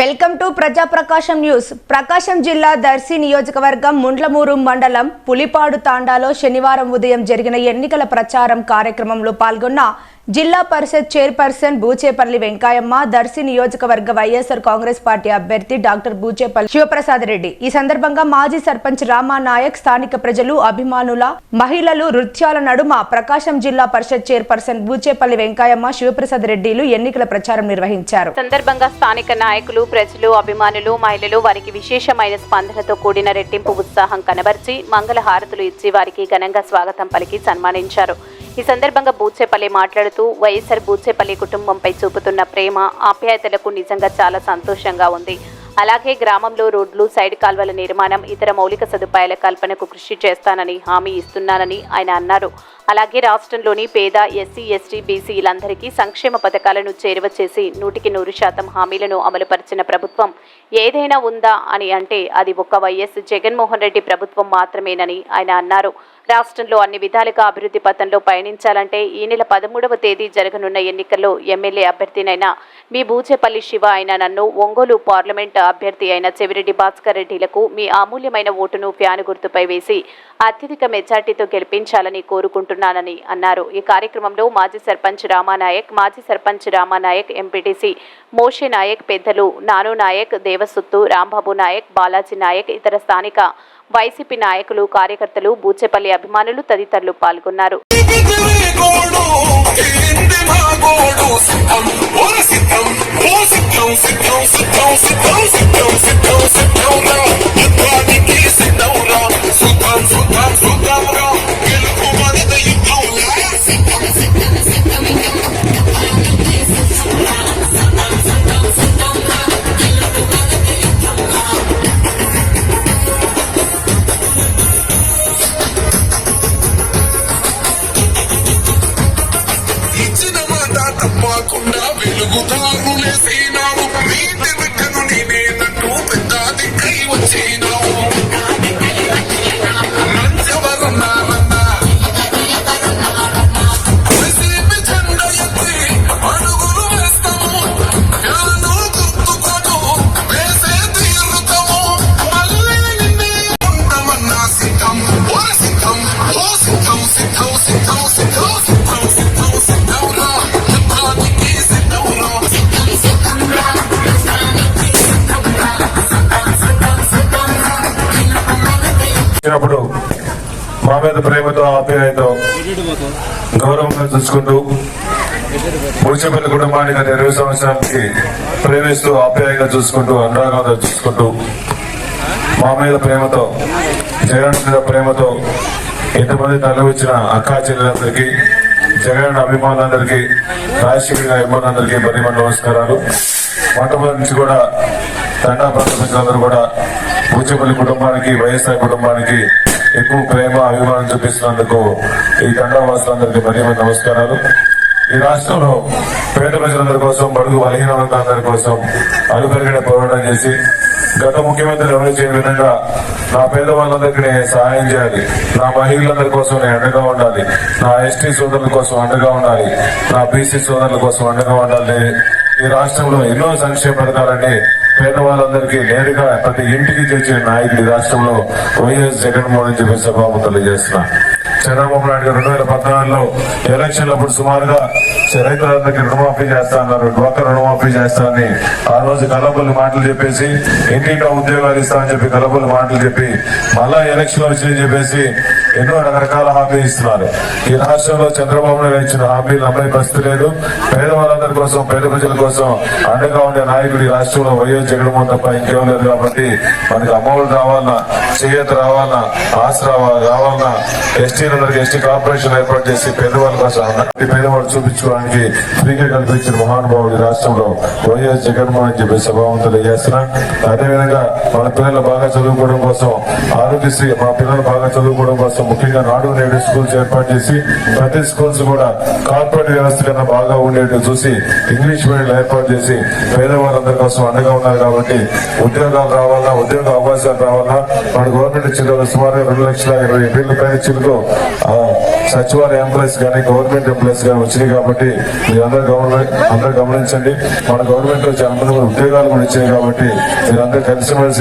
Welcome to ప్రజా ప్రకాశం news. Prakasam జిల్లా దర్శి నియోజకవర్గం ముండ్లమూరు మండలం పులిపాడు తాండాలో శనివారం ఉదయం జరిగిన ఎన్నికల ప్రచారం కార్యక్రమంలో పాల్గొన్న జిల్లా పరిషత్ చైర్పర్సన్ బూచేపల్లి వెంకాయమ్మ దర్శి నియోజకవర్గ వైఎస్ఆర్ కాంగ్రెస్ పార్టీ అభ్యర్థి డాక్టర్ బూచేపల్లి శివప్రసాద్ రెడ్డి. ఈ సందర్భంగా మాజీ సర్పంచ్ రామా నాయక్ స్థానిక ప్రజలు అభిమానుల మహిళలు నృత్యాల నడుమ ప్రకాశం జిల్లా పరిషత్ చైర్పర్సన్ బూచేపల్లి వెంకాయమ్మ శివప్రసాద్ రెడ్డిలు ఎన్నికల ప్రచారం నిర్వహించారు. సందర్భంగా స్థానిక నాయకులు ప్రజలు అభిమానులు మహిళలు వారికి విశేషమైన స్పందనతో కూడిన రెట్టింపు ఉత్సాహం కనబర్చి మంగళ హారతులు ఇచ్చి వారికి ఘనంగా స్వాగతం పలికి సన్మానించారు. ఈ సందర్భంగా బూచేపల్లి మాట్లాడుతూ వైఎస్ఆర్ బూచేపల్లి కుటుంబంపై చూపుతున్న ప్రేమ ఆప్యాయతలకు నిజంగా చాలా సంతోషంగా ఉంది. అలాగే గ్రామంలో రోడ్లు సైడ్ కాల్వల నిర్మాణం ఇతర మౌలిక సదుపాయాల కల్పనకు కృషి చేస్తానని హామీ ఇస్తున్నానని ఆయన అన్నారు. అలాగే రాష్ట్రంలోని పేద ఎస్సీ ఎస్టీ బీసీలందరికీ సంక్షేమ పథకాలను చేరువ చేసి నూటికి నూరు శాతం హామీలను అమలుపరిచిన ప్రభుత్వం ఏదైనా ఉందా అని అంటే అది ఒక్క వైఎస్ జగన్మోహన్ రెడ్డి ప్రభుత్వం మాత్రమేనని ఆయన అన్నారు. రాష్ట్రంలో అన్ని విధాలుగా అభివృద్ధి పథంలో పయనించాలంటే ఈ నెల పదమూడవ తేదీ జరగనున్న ఎన్నికల్లో ఎమ్మెల్యే అభ్యర్థినైన మీ బూచేపల్లి శివ అయిన నన్ను ఒంగోలు పార్లమెంట్ అభ్యర్థి అయిన చెవిరెడ్డి భాస్కర్ రెడ్డిలకు మీ అమూల్యమైన ఓటును ఫ్యాను గుర్తుపై వేసి అత్యధిక మెజార్టీతో గెలిపించాలని కోరుకుంటున్నానని అన్నారు. ఈ కార్యక్రమంలో మాజీ సర్పంచ్ రామానాయక్ మాజీ సర్పంచ్ రామానాయక్ ఎంపీటీసీ మోషే నాయక్ పెద్దలు నాను నాయక్ దేవసుత్తు రాంబాబు నాయక్ బాలాజీ నాయక్ ఇతర స్థానిక వైసీపీ నాయకులు కార్యకర్తలు బూచేపల్లి అభిమానులు తదితరులు పాల్గొన్నారు తప్పకుండా వెలుగుతానులే సీనావు నీటి బిడ్డను నేనేనట్టు పెద్ద దిక్కై వచ్చినావు మీద ప్రేమతో ఆప్యాయతో గౌరవంగా చూసుకుంటూ పూచపల్లి కుటుంబాన్ని గత ఇరవై సంవత్సరాలకి ప్రేమిస్తూ ఆప్యాయంగా చూసుకుంటూ అనురాగంగా చూసుకుంటూ మా మీద ప్రేమతో జగన్ మీద ప్రేమతో ఇంతమంది తరలివచ్చిన అక్కా చెల్లెలందరికీ జగన్ అభిమానులందరికీ రాజశేఖర్ అభిమానులందరికీ మరి మన నమస్కారాలు. మొట్టమొదటి నుంచి కూడా తండా ప్రాంత ప్రజలందరూ కూడా పూచపల్లి కుటుంబానికి వైఎస్ఆర్ కుటుంబానికి ఎక్కువ ప్రేమ అభిమానం చూపిస్తున్నందుకు ఈ తండా వాసులందరికీ మరి నమస్కారాలు. ఈ రాష్ట్రంలో పేద ప్రజలందరి కోసం బడుగు బలహీన వర్గాలందరి కోసం అలుపెరిగిన పోరాటం చేసి గత ముఖ్యమంత్రి ఎవరు చేయని విధంగా నా పేదవాళ్ళందరికీ నేను సహాయం చేయాలి. నా మహిళలందరి కోసం నేను అండగా ఉండాలి. నా ఎస్టీ సోదరుల కోసం అండగా ఉండాలి. నా బీసీ సోదరుల కోసం అండగా ఉండాలి. ఈ రాష్ట్రంలో ఎన్నో సంక్షేమ పథకాలని పేదవాళ్ళందరికీ నేరుగా ప్రతి ఇంటికి చేర్చిన నాయకుడు రాష్ట్రంలో వైఎస్ జగన్మోహన్ చెప్పి సభాము తెలియజేస్తున్నా. చంద్రబాబు నాయుడు గారు రెండు వేల పద్నాలుగులో ఎలక్షన్లప్పుడు సుమారుగా రైతులందరికీ రుణమాఫీ చేస్తా అన్నారు. డ్వాక్రా రుణమాఫీ చేస్తా అని ఆ రోజు కలబుల్లి మాటలు చెప్పేసి ఇంటింటా ఉద్యోగాలు ఇస్తామని చెప్పి కలబుల్లి మాటలు చెప్పి మళ్ళా ఎలక్షన్ వచ్చినాయని చెప్పేసి ఎన్నో రకరకాల హామీలు ఇస్తున్నారు. ఈ రాష్ట్రంలో చంద్రబాబు నాయుడు ఇచ్చిన హామీలు అమలు పరిస్థితి లేదు. పేదవాళ్ళందరి కోసం పేద ప్రజల కోసం అండగా ఉండే నాయకుడు ఈ రాష్ట్రంలో వైఎస్ జగన్మోహన్ తప్ప ఇంకేం లేదు కాబట్టి మనకి అమ్మఒడి రావాలన్నా చేయూత రావాలన్నా ఆశ రావాలన్నా ఎస్టీలందరికీ ఎస్టీ కార్పొరేషన్ ఏర్పాటు చేసి పేదవాళ్ళ కోసం పేదవాళ్ళు చూపించుకోవడానికి ఫ్రీగా కల్పించిన మహానుభావుడు ఈ రాష్ట్రంలో వైఎస్ జగన్మోహన్ చెప్పి సభావంతులు చేస్తున్నా అదేవిధంగా మన పిల్లలు బాగా చదువుకోవడం కోసం ఆరోగ్యశ్రీ మా పిల్లలు బాగా చదువుకోవడం కోసం ముఖ్యంగా నాడు నేడు స్కూల్స్ ఏర్పాటు చేసి ప్రతి స్కూల్స్ కూడా కార్పొరేట్ వ్యవస్థ కన్నా బాగా ఉండేట్టు చూసి ఇంగ్లీష్ మీడియం ఏర్పాటు చేసి పేదవాళ్ళందరి కోసం అండగా ఉన్నారు కాబట్టి ఉద్యోగాలు రావాలా ఉద్యోగ అవకాశాలు రావాలా? మన గవర్నమెంట్ ఇచ్చిన సుమారు రెండు లక్షల ఇరవై వేల పైన చిలుకు సచివాలయ ఎంప్లాయీస్ కానీ గవర్నమెంట్ ఎంప్లాయీస్ కానీ వచ్చినాయి కాబట్టి మీరందరూ గవర్నమెంట్ అందరూ గమనించండి. మన గవర్నమెంట్లో చాలా మంది ఉద్యోగాలు కూడా ఇచ్చాయి కాబట్టి మీరందరూ కలిసిమెలిసి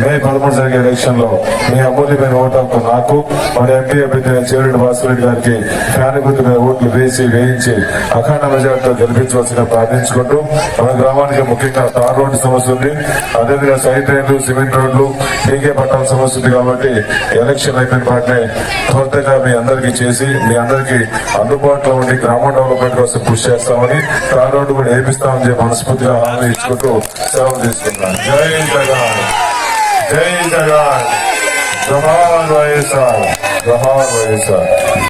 మే పదమూడు జరిగే ఎలక్షన్లో మీ అమూల్యమైన ఓటు హక్కు నాకు మన ఎంపీ అభ్యర్థి చేరుడు భాస్కరెడ్డి గారికి ఫ్యాన్ గుర్తు మీద ఓట్లు వేసి వేయించి అఖండ మెజార్టీతో గెలిపించవలసిన ప్రార్థించుకుంటూ మన గ్రామానికి ముఖ్యంగా తార్ రోడ్డు సమస్య ఉంది. అదేవిధంగా సైడ్ రైన్లు సిమెంట్ రోడ్లు డీకే పట్టాల సమస్య ఉంది కాబట్టి ఎలక్షన్ అయిపోయిన వాటిని త్వరగా మీ అందరికీ చేసి మీ అందరికీ అందుబాటులో ఉండి గ్రామ డెవలప్మెంట్ కోసం కృషి చేస్తామని తార్ రోడ్డు కూడా వేపిస్తామని చెప్పి మనస్ఫూర్తిగా హామీ ఇచ్చుకుంటూ సెలవు తీసుకుంటాను జై జగన్ జై జగన్ జవహర్ వైఎస్ఆర్ జవహర్ వైఎస్ఆర్